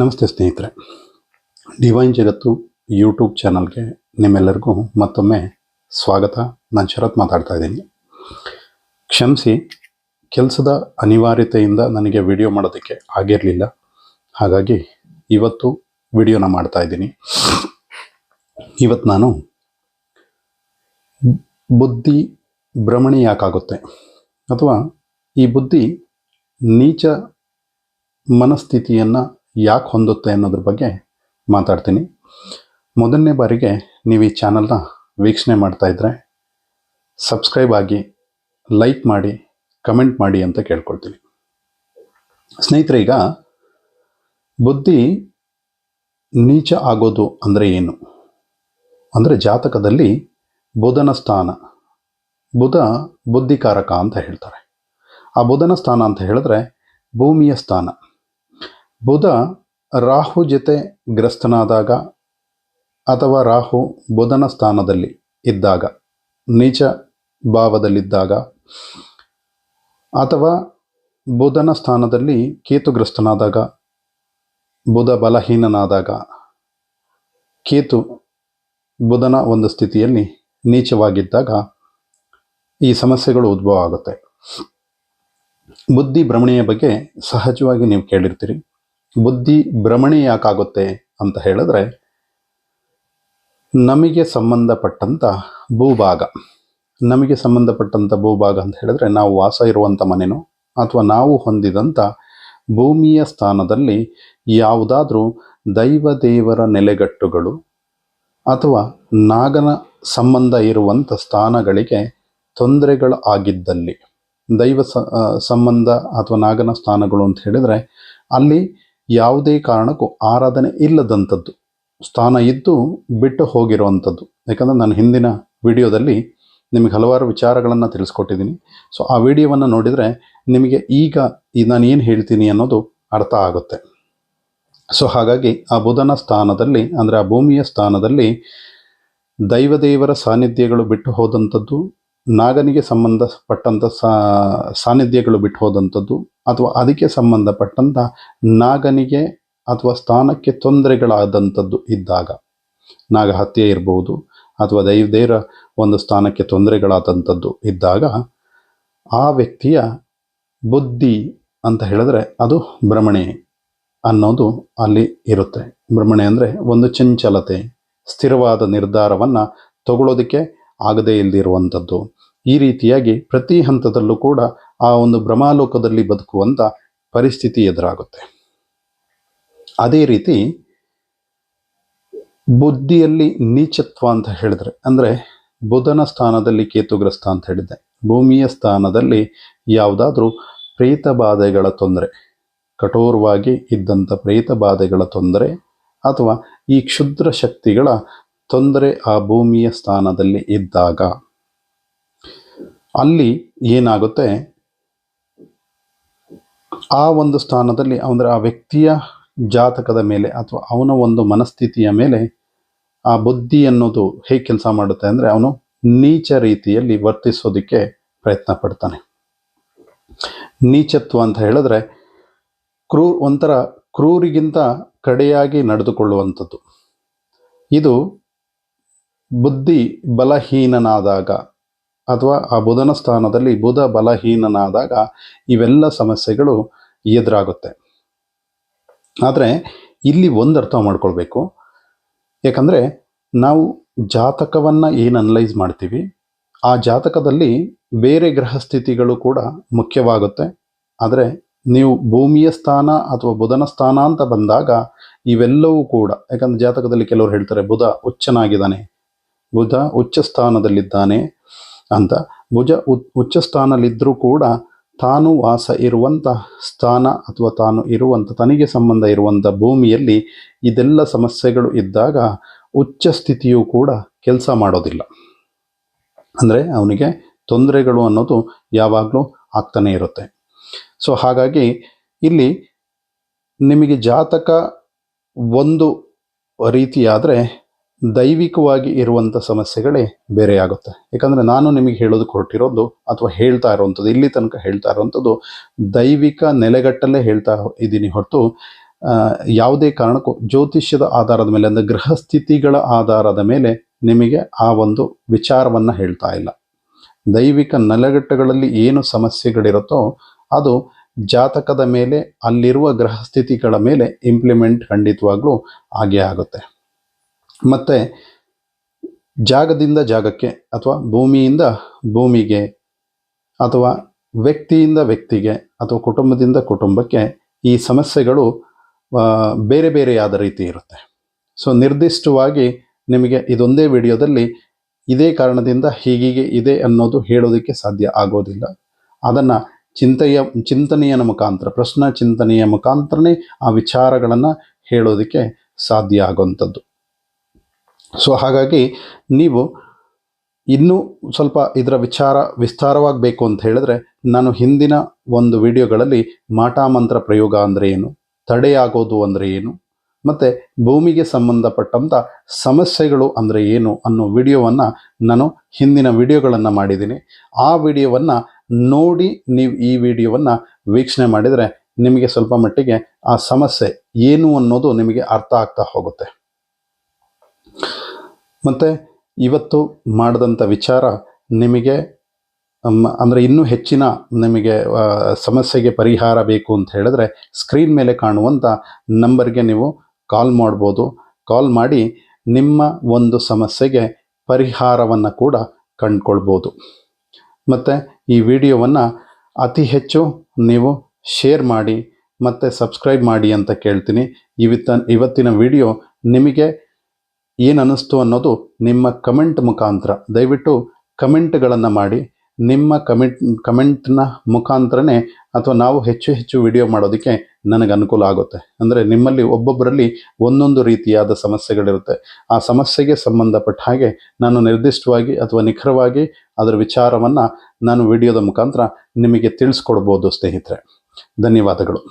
ನಮಸ್ತೆ ಸ್ನೇಹಿತರೆ. ಡಿವೈನ್ ಜಗತ್ತು ಯೂಟ್ಯೂಬ್ ಚಾನಲ್ಗೆ ನಿಮ್ಮೆಲ್ಲರಿಗೂ ಮತ್ತೊಮ್ಮೆ ಸ್ವಾಗತ. ನಾನು ಶರತ್ ಮಾತಾಡ್ತಾ ಇದ್ದೀನಿ. ಕ್ಷಮಿಸಿ, ಕೆಲಸದ ಅನಿವಾರ್ಯತೆಯಿಂದ ನನಗೆ ವಿಡಿಯೋ ಮಾಡೋದಕ್ಕೆ ಆಗಿರಲಿಲ್ಲ. ಹಾಗಾಗಿ ಇವತ್ತು ವಿಡಿಯೋನ ಮಾಡ್ತಾ ಇದ್ದೀನಿ. ಇವತ್ತು ನಾನು ಬುದ್ಧಿ ಭ್ರಮಣಿ ಯಾಕಾಗುತ್ತೆ? ಅಥವಾ ಈ ಬುದ್ಧಿ ನೀಚ ಮನಸ್ಥಿತಿಯನ್ನು ಯಾಕೆ ಹೊಂದುತ್ತೆ ಅನ್ನೋದ್ರ ಬಗ್ಗೆ ಮಾತಾಡ್ತೀನಿ. ಮೊದಲನೇ ಬಾರಿಗೆ ನೀವು ಈ ಚಾನಲ್ನ ವೀಕ್ಷಣೆ ಮಾಡ್ತಾ ಇದ್ದರೆ ಸಬ್ಸ್ಕ್ರೈಬ್ ಆಗಿ, ಲೈಕ್ ಮಾಡಿ, ಕಮೆಂಟ್ ಮಾಡಿ ಅಂತ ಕೇಳ್ಕೊಳ್ತೀನಿ. ಸ್ನೇಹಿತರೆ, ಈಗ ಬುದ್ಧಿ ನೀಚ ಆಗೋದು ಅಂದರೆ ಏನು? ಅಂದರೆ ಜಾತಕದಲ್ಲಿ ಬುಧನ ಸ್ಥಾನ, ಬುಧ ಬುದ್ಧಿಕಾರಕ ಅಂತ ಹೇಳ್ತಾರೆ. ಆ ಬುಧನ ಸ್ಥಾನ ಅಂತ ಹೇಳಿದ್ರೆ ಭೂಮಿಯ ಸ್ಥಾನ. ಬುಧ ರಾಹು ಜೊತೆ ಗ್ರಸ್ತನಾದಾಗ ಅಥವಾ ರಾಹು ಬುಧನ ಸ್ಥಾನದಲ್ಲಿ ಇದ್ದಾಗ, ನೀಚ ಭಾವದಲ್ಲಿದ್ದಾಗ ಅಥವಾ ಬುಧನ ಸ್ಥಾನದಲ್ಲಿ ಕೇತುಗ್ರಸ್ತನಾದಾಗ, ಬುಧ ಬಲಹೀನನಾದಾಗ, ಕೇತು ಬುಧನ ಒಂದು ಸ್ಥಿತಿಯಲ್ಲಿ ನೀಚವಾಗಿದ್ದಾಗ ಈ ಸಮಸ್ಯೆಗಳು ಉದ್ಭವ ಆಗುತ್ತೆ. ಬುದ್ಧಿ ಭ್ರಮಣೆಯ ಬಗ್ಗೆ ಸಹಜವಾಗಿ ನೀವು ಕೇಳಿರ್ತೀರಿ. ಬುದ್ಧಿ ಭ್ರಮಣೆ ಯಾಕಾಗುತ್ತೆ ಅಂತ ಹೇಳಿದ್ರೆ, ನಮಗೆ ಸಂಬಂಧಪಟ್ಟಂಥ ಭೂಭಾಗ. ನಮಗೆ ಸಂಬಂಧಪಟ್ಟಂಥ ಭೂಭಾಗ ಅಂತ ಹೇಳಿದ್ರೆ, ನಾವು ವಾಸ ಇರುವಂಥ ಮನೆನೋ ಅಥವಾ ನಾವು ಹೊಂದಿದಂಥ ಭೂಮಿಯ ಸ್ಥಾನದಲ್ಲಿ ಯಾವುದಾದ್ರೂ ದೈವ ದೇವರ ನೆಲೆಗಟ್ಟುಗಳು ಅಥವಾ ನಾಗನ ಸಂಬಂಧ ಇರುವಂಥ ಸ್ಥಾನಗಳಿಗೆ ತೊಂದರೆಗಳು ಆಗಿದ್ದಲ್ಲಿ, ದೈವ ಸಂಬಂಧ ಅಥವಾ ನಾಗನ ಸ್ಥಾನಗಳು ಅಂತ ಹೇಳಿದರೆ, ಅಲ್ಲಿ ಯಾವುದೇ ಕಾರಣಕ್ಕೂ ಆರಾಧನೆ ಇಲ್ಲದಂಥದ್ದು. ಸ್ಥಾನ ಇದ್ದು ಬಿಟ್ಟು ಹೋಗಿರುವಂಥದ್ದು. ಯಾಕಂದರೆ ನಾನು ಹಿಂದಿನ ವಿಡಿಯೋದಲ್ಲಿ ನಿಮಗೆ ಹಲವಾರು ವಿಚಾರಗಳನ್ನು ತಿಳಿಸ್ಕೊಟ್ಟಿದ್ದೀನಿ. ಸೊ, ಆ ವಿಡಿಯೋವನ್ನು ನೋಡಿದರೆ ನಿಮಗೆ ಈಗ ನಾನು ಏನು ಹೇಳ್ತೀನಿ ಅನ್ನೋದು ಅರ್ಥ ಆಗುತ್ತೆ. ಸೊ, ಹಾಗಾಗಿ ಆ ಬುಧನ ಸ್ಥಾನದಲ್ಲಿ, ಅಂದರೆ ಆ ಭೂಮಿಯ ಸ್ಥಾನದಲ್ಲಿ ದೈವದೇವರ ಸಾನ್ನಿಧ್ಯಗಳು ಬಿಟ್ಟು ಹೋದಂಥದ್ದು, ನಾಗನಿಗೆ ಸಂಬಂಧಪಟ್ಟಂಥ ಸಾನ್ನಿಧ್ಯಗಳು ಬಿಟ್ಟು ಹೋದಂಥದ್ದು ಅಥವಾ ಅದಕ್ಕೆ ಸಂಬಂಧಪಟ್ಟಂಥ ನಾಗನಿಗೆ ಅಥವಾ ಸ್ಥಾನಕ್ಕೆ ತೊಂದರೆಗಳಾದಂಥದ್ದು ಇದ್ದಾಗ ನಾಗ ಹತ್ಯೆ ಇರ್ಬೋದು ಅಥವಾ ದೈವದೇರ ಒಂದು ಸ್ಥಾನಕ್ಕೆ ತೊಂದರೆಗಳಾದಂಥದ್ದು ಇದ್ದಾಗ ಆ ವ್ಯಕ್ತಿಯ ಬುದ್ಧಿ ಅಂತ ಹೇಳಿದ್ರೆ ಅದು ಭ್ರಮಣೆ ಅನ್ನೋದು ಅಲ್ಲಿ ಇರುತ್ತೆ. ಭ್ರಮಣೆ ಅಂದರೆ ಒಂದು ಚಂಚಲತೆ, ಸ್ಥಿರವಾದ ನಿರ್ಧಾರವನ್ನು ತಗೊಳ್ಳೋದಕ್ಕೆ ಆಗದೇ ಇಲ್ಲದಿರುವಂಥದ್ದು ಈ ರೀತಿಯಾಗಿ ಪ್ರತಿ ಹಂತದಲ್ಲೂ ಕೂಡ ಆ ಒಂದು ಭ್ರಮಾಲೋಕದಲ್ಲಿ ಬದುಕುವಂಥ ಪರಿಸ್ಥಿತಿ ಎದುರಾಗುತ್ತೆ. ಅದೇ ರೀತಿ ಬುದ್ಧಿಯಲ್ಲಿ ನೀಚತ್ವ ಅಂತ ಹೇಳಿದ್ರೆ, ಅಂದರೆ ಬುಧನ ಸ್ಥಾನದಲ್ಲಿ ಕೇತುಗ್ರಸ್ತ ಅಂತ ಹೇಳಿದ್ದೆ. ಭೂಮಿಯ ಸ್ಥಾನದಲ್ಲಿ ಯಾವುದಾದ್ರೂ ಪ್ರೇತ ಬಾಧೆಗಳ ತೊಂದರೆ, ಕಠೋರವಾಗಿ ಇದ್ದಂಥ ಪ್ರೇತ ಬಾಧೆಗಳ ತೊಂದರೆ, ಅಥವಾ ಈ ಕ್ಷುದ್ರ ಶಕ್ತಿಗಳ ತೊಂದರೆ ಆ ಭೂಮಿಯ ಸ್ಥಾನದಲ್ಲಿ ಇದ್ದಾಗ ಅಲ್ಲಿ ಏನಾಗುತ್ತೆ? ಆ ಒಂದು ಸ್ಥಾನದಲ್ಲಿ ಅಂದರೆ ಆ ವ್ಯಕ್ತಿಯ ಜಾತಕದ ಮೇಲೆ ಅಥವಾ ಅವನ ಒಂದು ಮನಸ್ಥಿತಿಯ ಮೇಲೆ ಆ ಬುದ್ಧಿ ಅನ್ನೋದು ಹೇಗೆ ಕೆಲಸ ಮಾಡುತ್ತೆ ಅಂದರೆ ಅವನು ನೀಚ ರೀತಿಯಲ್ಲಿ ವರ್ತಿಸೋದಕ್ಕೆ ಪ್ರಯತ್ನ ಪಡ್ತಾನೆ. ನೀಚತ್ವ ಅಂತ ಹೇಳಿದ್ರೆ ಕ್ರೂ ಒಂಥರ ಕ್ರೂರಿಗಿಂತ ಕಡೆಯಾಗಿ ನಡೆದುಕೊಳ್ಳುವಂಥದ್ದು. ಇದು ಬುದ್ಧಿ ಬಲಹೀನನಾದಾಗ ಅಥವಾ ಆ ಬುಧನ ಸ್ಥಾನದಲ್ಲಿ ಬುಧ ಬಲಹೀನನಾದಾಗ ಇವೆಲ್ಲ ಸಮಸ್ಯೆಗಳು ಎದುರಾಗುತ್ತೆ. ಆದರೆ ಇಲ್ಲಿ ಒಂದು ಅರ್ಥ ಮಾಡ್ಕೊಳ್ಬೇಕು. ಯಾಕಂದರೆ ನಾವು ಜಾತಕವನ್ನು ಏನು ಅನಲೈಸ್ ಮಾಡ್ತೀವಿ, ಆ ಜಾತಕದಲ್ಲಿ ಬೇರೆ ಗ್ರಹ ಸ್ಥಿತಿಗಳು ಕೂಡ ಮುಖ್ಯವಾಗುತ್ತೆ. ಆದರೆ ನೀವು ಭೂಮಿಯ ಸ್ಥಾನ ಅಥವಾ ಬುಧನ ಸ್ಥಾನ ಅಂತ ಬಂದಾಗ ಇವೆಲ್ಲವೂ ಕೂಡ, ಯಾಕಂದ್ರೆ ಜಾತಕದಲ್ಲಿ ಕೆಲವರು ಹೇಳ್ತಾರೆ ಬುಧ ಉಚ್ಚನಾಗಿದ್ದಾನೆ ಬುಧ ಉಚ್ಚ ಸ್ಥಾನದಲ್ಲಿದ್ದಾನೆ ಅಂತ. ಭುಜ ಉಚ್ಚ ಸ್ಥಾನದಲ್ಲಿದ್ದರೂ ಕೂಡ ತಾನು ವಾಸ ಇರುವಂಥ ಸ್ಥಾನ ಅಥವಾ ತಾನು ಇರುವಂಥ ತನಗೆ ಸಂಬಂಧ ಇರುವಂಥ ಭೂಮಿಯಲ್ಲಿ ಇದೆಲ್ಲ ಸಮಸ್ಯೆಗಳು ಇದ್ದಾಗ ಉಚ್ಚ ಸ್ಥಿತಿಯು ಕೂಡ ಕೆಲಸ ಮಾಡೋದಿಲ್ಲ. ಅಂದರೆ ಅವನಿಗೆ ತೊಂದರೆಗಳು ಅನ್ನೋದು ಯಾವಾಗಲೂ ಆಗ್ತಾನೆ ಇರುತ್ತೆ. ಸೊ ಹಾಗಾಗಿ ಇಲ್ಲಿ ನಿಮಗೆ ಜಾತಕ ಒಂದು ರೀತಿಯಾದರೆ ದೈವಿಕವಾಗಿ ಇರುವಂಥ ಸಮಸ್ಯೆಗಳೇ ಬೇರೆ ಆಗುತ್ತೆ ಯಾಕಂದರೆ ನಾನು ನಿಮಗೆ ಹೇಳೋದಕ್ಕೆ ಹೊರಟಿರೋದು ಅಥವಾ ಹೇಳ್ತಾ ಇರುವಂಥದ್ದು ಇಲ್ಲಿ ತನಕ ಹೇಳ್ತಾ ಇರುವಂಥದ್ದು ದೈವಿಕ ನೆಲೆಗಟ್ಟಲ್ಲೇ ಹೇಳ್ತಾ ಇದ್ದೀನಿ ಹೊರತು ಯಾವುದೇ ಕಾರಣಕ್ಕೂ ಜ್ಯೋತಿಷ್ಯದ ಆಧಾರದ ಮೇಲೆ ಅಂದರೆ ಗೃಹ ಸ್ಥಿತಿಗಳ ಆಧಾರದ ಮೇಲೆ ನಿಮಗೆ ಆ ಒಂದು ವಿಚಾರವನ್ನು ಹೇಳ್ತಾ ಇಲ್ಲ. ದೈವಿಕ ನೆಲೆಗಟ್ಟಗಳಲ್ಲಿ ಏನು ಸಮಸ್ಯೆಗಳಿರುತ್ತೋ ಅದು ಜಾತಕದ ಮೇಲೆ ಅಲ್ಲಿರುವ ಗ್ರಹ ಸ್ಥಿತಿಗಳ ಮೇಲೆ ಇಂಪ್ಲಿಮೆಂಟ್ ಖಂಡಿತವಾಗ್ಲೂ ಆಗೇ ಆಗುತ್ತೆ. ಮತ್ತು ಜಾಗದಿಂದ ಜಾಗಕ್ಕೆ ಅಥವಾ ಭೂಮಿಯಿಂದ ಭೂಮಿಗೆ ಅಥವಾ ವ್ಯಕ್ತಿಯಿಂದ ವ್ಯಕ್ತಿಗೆ ಅಥವಾ ಕುಟುಂಬದಿಂದ ಕುಟುಂಬಕ್ಕೆ ಈ ಸಮಸ್ಯೆಗಳು ಬೇರೆ ಬೇರೆಯಾದ ರೀತಿ ಇರುತ್ತೆ. ಸೊ ನಿರ್ದಿಷ್ಟವಾಗಿ ನಿಮಗೆ ಇದೊಂದೇ ವಿಡಿಯೋದಲ್ಲಿ ಇದೇ ಕಾರಣದಿಂದ ಹೀಗೀಗೆ ಇದೆ ಅನ್ನೋದು ಹೇಳೋದಕ್ಕೆ ಸಾಧ್ಯ ಆಗೋದಿಲ್ಲ. ಅದನ್ನು ಚಿಂತೆಯ, ಚಿಂತನೆಯ ಮುಖಾಂತರ, ಪ್ರಶ್ನ ಚಿಂತನೆಯ ಮುಖಾಂತರನೇ ಆ ವಿಚಾರಗಳನ್ನು ಹೇಳೋದಕ್ಕೆ ಸಾಧ್ಯ ಆಗುವಂಥದ್ದು. ಸೊ ಹಾಗಾಗಿ ನೀವು ಇನ್ನೂ ಸ್ವಲ್ಪ ಇದರ ವಿಚಾರ ವಿಸ್ತಾರವಾಗಬೇಕು ಅಂತ ಹೇಳಿದ್ರೆ ನಾನು ಹಿಂದಿನ ಒಂದು ವಿಡಿಯೋಗಳಲ್ಲಿ ಮಾಟಾಮಂತ್ರ ಪ್ರಯೋಗ ಅಂದರೆ ಏನು, ತಡೆಯಾಗೋದು ಅಂದರೆ ಏನು, ಮತ್ತು ಭೂಮಿಗೆ ಸಂಬಂಧಪಟ್ಟಂಥ ಸಮಸ್ಯೆಗಳು ಅಂದರೆ ಏನು ಅನ್ನೋ ವಿಡಿಯೋವನ್ನು ನಾನು ಹಿಂದಿನ ವಿಡಿಯೋಗಳನ್ನು ಮಾಡಿದ್ದೀನಿ. ಆ ವಿಡಿಯೋವನ್ನು ನೋಡಿ ನೀವು ಈ ವಿಡಿಯೋವನ್ನು ವೀಕ್ಷಣೆ ಮಾಡಿದರೆ ನಿಮಗೆ ಸ್ವಲ್ಪ ಮಟ್ಟಿಗೆ ಆ ಸಮಸ್ಯೆ ಏನು ಅನ್ನೋದು ನಿಮಗೆ ಅರ್ಥ ಆಗ್ತಾ ಹೋಗುತ್ತೆ. ಮತ್ತು ಇವತ್ತು ಮಾಡಿದಂಥ ವಿಚಾರ ನಿಮಗೆ ಅಂದರೆ ಇನ್ನೂ ಹೆಚ್ಚಿನ ನಿಮಗೆ ಸಮಸ್ಯೆಗೆ ಪರಿಹಾರ ಬೇಕು ಅಂತ ಹೇಳಿದ್ರೆ ಸ್ಕ್ರೀನ್ ಮೇಲೆ ಕಾಣುವಂಥ ನಂಬರ್ಗೆ ನೀವು ಕಾಲ್ ಮಾಡ್ಬೋದು. ಕಾಲ್ ಮಾಡಿ ನಿಮ್ಮ ಒಂದು ಸಮಸ್ಯೆಗೆ ಪರಿಹಾರವನ್ನು ಕೂಡ ಕಂಡುಕೊಳ್ಬೋದು. ಮತ್ತು ಈ ವಿಡಿಯೋವನ್ನು ಅತಿ ಹೆಚ್ಚು ನೀವು ಶೇರ್ ಮಾಡಿ ಮತ್ತು ಸಬ್ಸ್ಕ್ರೈಬ್ ಮಾಡಿ ಅಂತ ಕೇಳ್ತೀನಿ. ಇವತ್ತ, ಇವತ್ತಿನ ವಿಡಿಯೋ ನಿಮಗೆ ಏನು ಅನ್ನಿಸ್ತು ಅನ್ನೋದು ನಿಮ್ಮ ಕಮೆಂಟ್ ಮುಖಾಂತರ. ದಯವಿಟ್ಟು ಕಮೆಂಟ್ಗಳನ್ನು ಮಾಡಿ. ನಿಮ್ಮ ಕಮೆಂಟ್, ಕಮೆಂಟ್ನ ಮುಖಾಂತರನೇ ಅಥವಾ ನಾವು ಹೆಚ್ಚು ಹೆಚ್ಚು ವಿಡಿಯೋ ಮಾಡೋದಕ್ಕೆ ನನಗೆ ಅನುಕೂಲ ಆಗುತ್ತೆ. ಅಂದರೆ ನಿಮ್ಮಲ್ಲಿ ಒಬ್ಬೊಬ್ಬರಲ್ಲಿ ಒಂದೊಂದು ರೀತಿಯಾದ ಸಮಸ್ಯೆಗಳಿರುತ್ತೆ. ಆ ಸಮಸ್ಯೆಗೆ ಸಂಬಂಧಪಟ್ಟ ಹಾಗೆ ನಾನು ನಿರ್ದಿಷ್ಟವಾಗಿ ಅಥವಾ ನಿಖರವಾಗಿ ಅದರ ವಿಚಾರವನ್ನು ನಾನು ವಿಡಿಯೋದ ಮುಖಾಂತರ ನಿಮಗೆ ತಿಳಿಸ್ಕೊಡ್ಬೋದು ಸ್ನೇಹಿತರೆ. ಧನ್ಯವಾದಗಳು.